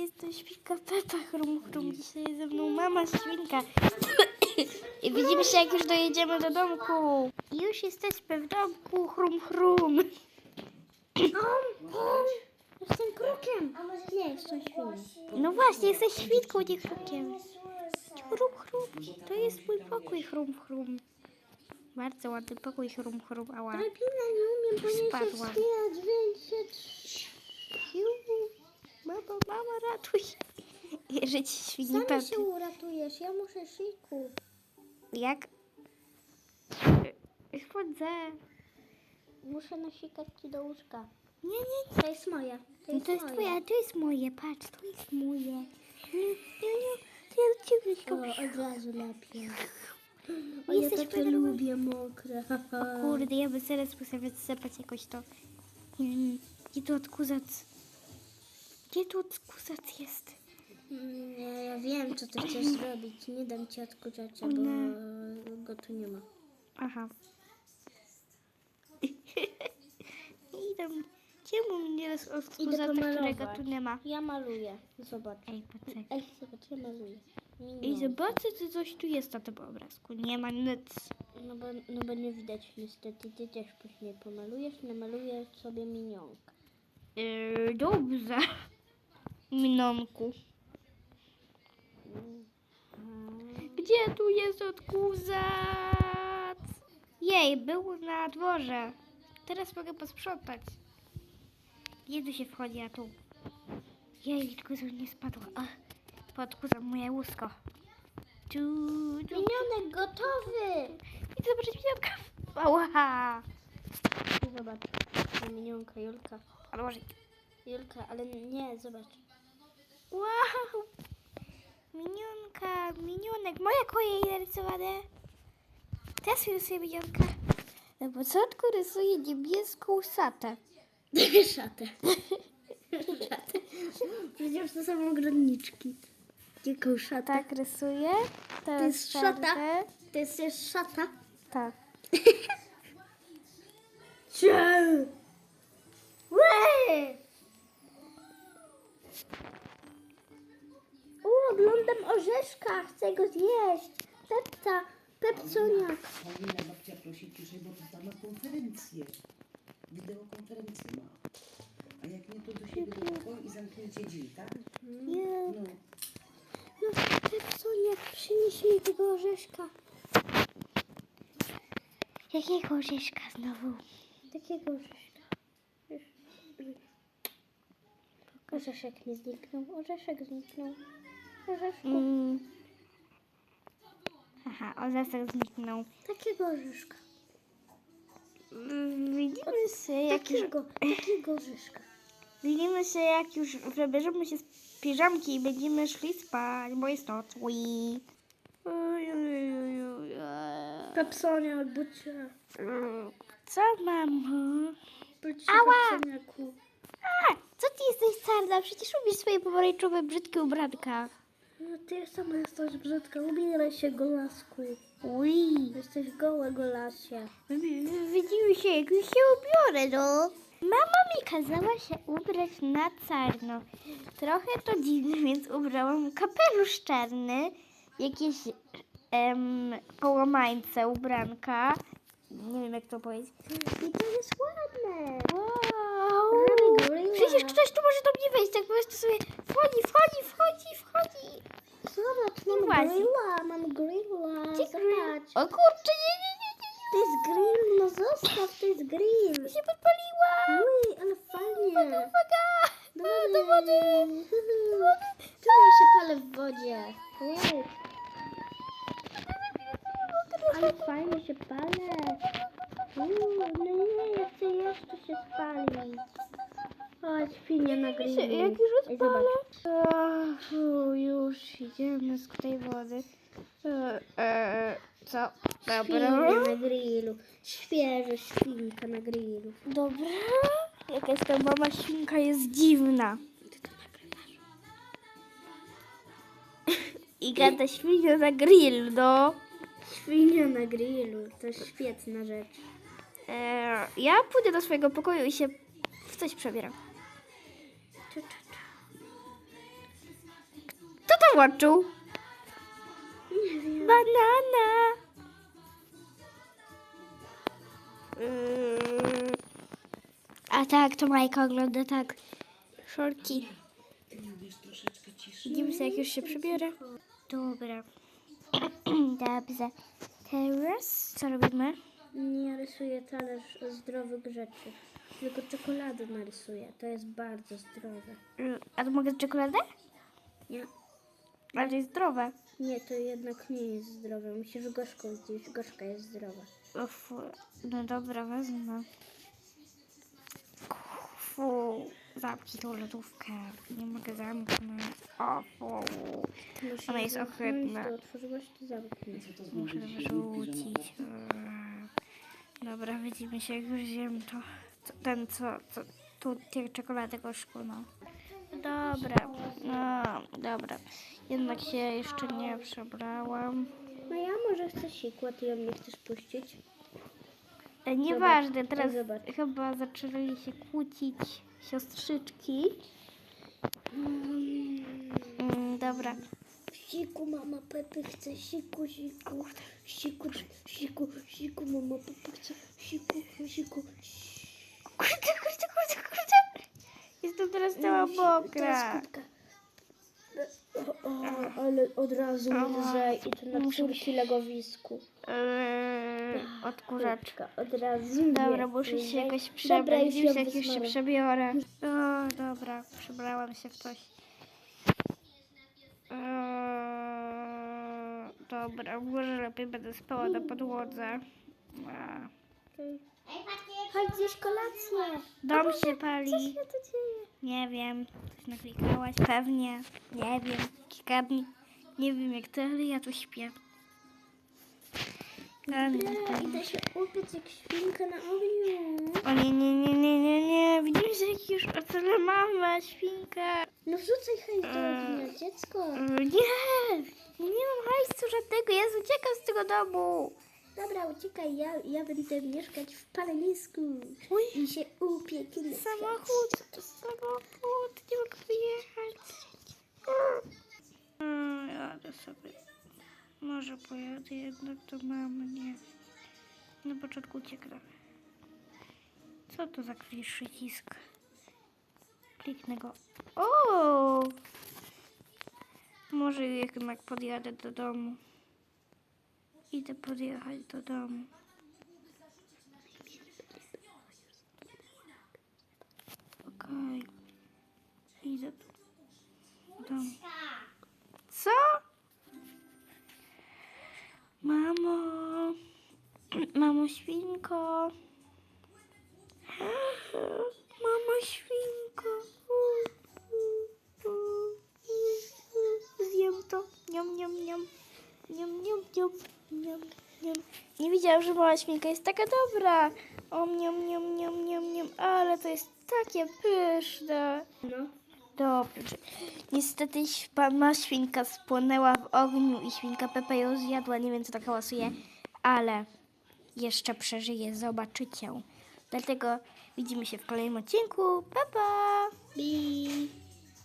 jest to świnka Pepa Chrum Chrum. Dzisiaj jest ze mną mama świnka. I widzimy się, jak już dojedziemy do domku. Już jesteśmy w domku Chrum Chrum. Jestem krukiem. Nie, jestem świnią. No właśnie, jesteś świnką, nie chrukiem. Chrum Chrum. To jest mój pokój Chrum Chrum. Bardzo ładny pokój Chrum Chrum. Ała. Drabina nie umiem, bo nie się Spadłam. się... Mama, mama, ratuj. Wierzę ci, świni się uratujesz, ja muszę szyku. Jak? Chodzę. Muszę nasikać ci do łóżka. Nie, nie, To jest moje. To No jest, to jest moje. twoje, a to jest moje, patrz, to jest moje. Nie, nie, nie, to ja do ciebie O, tylko od razu lepiej. O, Jesteś ja takie wiadomo- lubię mokre. O kurde, ja bym zaraz muszę wysypać jakoś to. Gdzie tu odkuzac? Gdzie tu odkuzac jest? Mm, Ja, wiem, co ty chcesz zrobić. Nie dam ci odkurzacza, bo nie. go tu nie ma. Aha. I tam, czemu mnie jest odkuzaca, którego tu nie ma? Ja maluję. Zobacz. Ej, poczekaj. Ej, zobacz, ja maluję. Minion. zobaczę, czy coś tu jest na tym obrazku. Nie ma nic. No bo, no bo nie widać niestety. Ty też później pomalujesz. Namalujesz sobie minionka. Yy, dobrze. Minonku. Gdzie tu jest odkuzac? Jej, był na dworze. Teraz mogę posprzątać. Gdzie tu się wchodzi, a tu? Jej, tylko nie spadło. Ach, podkuzam moje. Tu, tu. Minionek gotowy! I zobaczyć minionka. Ała. Zobacz. Minionka, Julka. Odłożyć. Julka, ale nie, zobacz. Wow! Minionka, minionek. Moje koje narysowane. Teraz rysuję minionka. Na początku rysuję niebieską szatę. Szatę. Szatę. Przecież to są ogrodniczki. Jaką szatę? Tak rysuję. To jest szata? czarne. To jest też szata. Tak. Cie! Łe! Oglądam orzeszka, chcę go zjeść. Pepca, pepconiak. Paulina babcia prosi ciszej, bo tata ma konferencję. Wideokonferencję ma. A jak nie, to do siebie do pokoju i zamknięcie drzwi, tak? Nie, No. no, pepconiak, przynieś mi tego orzeszka. Jakiego orzeszka znowu? Takiego orzeszka. Orzeszek nie zniknął, orzeszek zniknął. Orzeszku. Mm. Aha, orzeszek zniknął. Takiego orzeszka. Mm, Widzimy się, jak już, Takiego, takiego orzeszka. widzimy się, jak już wybierzemy się z piżamki i będziemy szli spać, bo jest noc. Ui. Pepsoniak, bucia. Co, mamo? Ała! pepsoniaku. A, co ty jesteś czarna? Przecież lubisz swoje pomarańczowe, brzydkie ubranka. No ty sama jesteś brzydka, ubieraj się golasku. Ui. Jesteś gołe golasie. Widzimy się, jak już się ubiorę, no. Mama mi kazała się ubrać na czarno. Trochę to dziwne, więc ubrałam kapelusz czarny, jakieś em, połamańce, ubranka. Nie wiem, jak to powiedzieć. I to jest ładne. Wow! Przecież ktoś tu może do mnie wejść, tak po prostu sobie wchodzi, wchodzi, wchodzi, wchodzi. Zobacz, mam włazi. grilla, mam grilla. Gdzie? Zobacz. O kurczę, nie, nie, nie, nie, To jest grill, no zostaw, to jest grill. się podpaliła. Uj, ale fajnie. Uwaga! Do Do wody. Czuję się palę w wodzie. Uj. Ale fajnie się palę. Uuu, no nie, ja chcę jeszcze się spalić. O, świnia na grillu. Jak już odpalę. fu, już idziemy z tej wody. E, e, co? Świnia Dobra. na grillu. Świeża świnka na grillu. Dobra. Jakaś ta mama świnka jest dziwna. I gada świnia na grill, no. Świnia na grillu. To świetna rzecz. E, ja pójdę do swojego pokoju i się w coś przebieram. Tu, tu. włączył? Nie wiem. Banana. Mm. A tak, to Majka ogląda tak. Szorki. Jak już się przebiorę. Dobra. Dobrze. Teraz co robimy? Nie rysuję talerz zdrowych rzeczy. Tylko czekoladę narysuję. To jest bardzo zdrowe. Y, A to mogę czekoladę? Nie, Ale to jest zdrowe. nie, to jednak nie jest zdrowe. Musisz gorzką zjeść. Gorzka jest zdrowa. O, fu. No dobra, wezmę. Fu. Zamknij tą lodówkę. Nie mogę zamknąć. O, fu. Musisz Ona jest zamknąć, ohydna. To otworzyłaś, to zamknij. Muszę wyrzucić. Dobra, widzimy się, jak już zjem to. Ten, co, co tu tej czekolady gorzku, no. Dobra, no, dobra. Jednak się jeszcze nie przebrałam. No ja może chcę siku, a ty ją nie chcesz puścić? E, Nieważne, teraz zobacz. chyba zaczęli się kłócić siostrzyczki. Mm, dobra. Siku, mama Pepy chce siku, siku, siku, siku, siku, mama Pepy chce siku, siku. Kurde, kurde, kurde, kurde. Jestem teraz cała mokra. O, ale od razu lżej i to na córki legowisku. Eee, odkurzaczka. Od razu Dobra, muszę się jakoś przebrać. już jak już się przebiorę. O, dobra, przebrałam się w coś. Eee, dobra, może lepiej będę spała na podłodze. Chodź zjeść kolację. Dom się Co pali. się tu dzieje? Nie wiem, coś naklikałaś pewnie. Nie wiem, kilka Nie wiem jak ty, ale ja tu śpię. Ja idę się upiec jak świnka na ogniu. O nie, nie, nie, nie, nie, nie. Widzimy, że jak już ocalę mamę, świnkę. No wrzucaj hejs do ognia, dziecko. Mm, Nie, nie mam hajsu żadnego, ja uciekam z tego domu. Dobra, uciekaj, ja, ja będę mieszkać w palenisku. I się upieknę. Samochód, samochód, nie mogę wyjechać. Mm, Jadę sobie. Może pojadę jednak do mamy, nie. Na początku ucieknę. Co to za przycisk? Kliknę go. O! Może jednak podjadę do domu. Idę podjechać do domu. Wiedziałam, że mała świnka jest taka dobra. O, niam, niam, niam, niam, niam. Ale to jest takie pyszne. No. Dobrze. Niestety mama świnka spłonęła w ogniu i świnka Pepa ją zjadła. Nie wiem, co tak hałasuje, ale jeszcze przeżyje. Zobaczycie. Dlatego widzimy się w kolejnym odcinku. Pa, pa! Bi.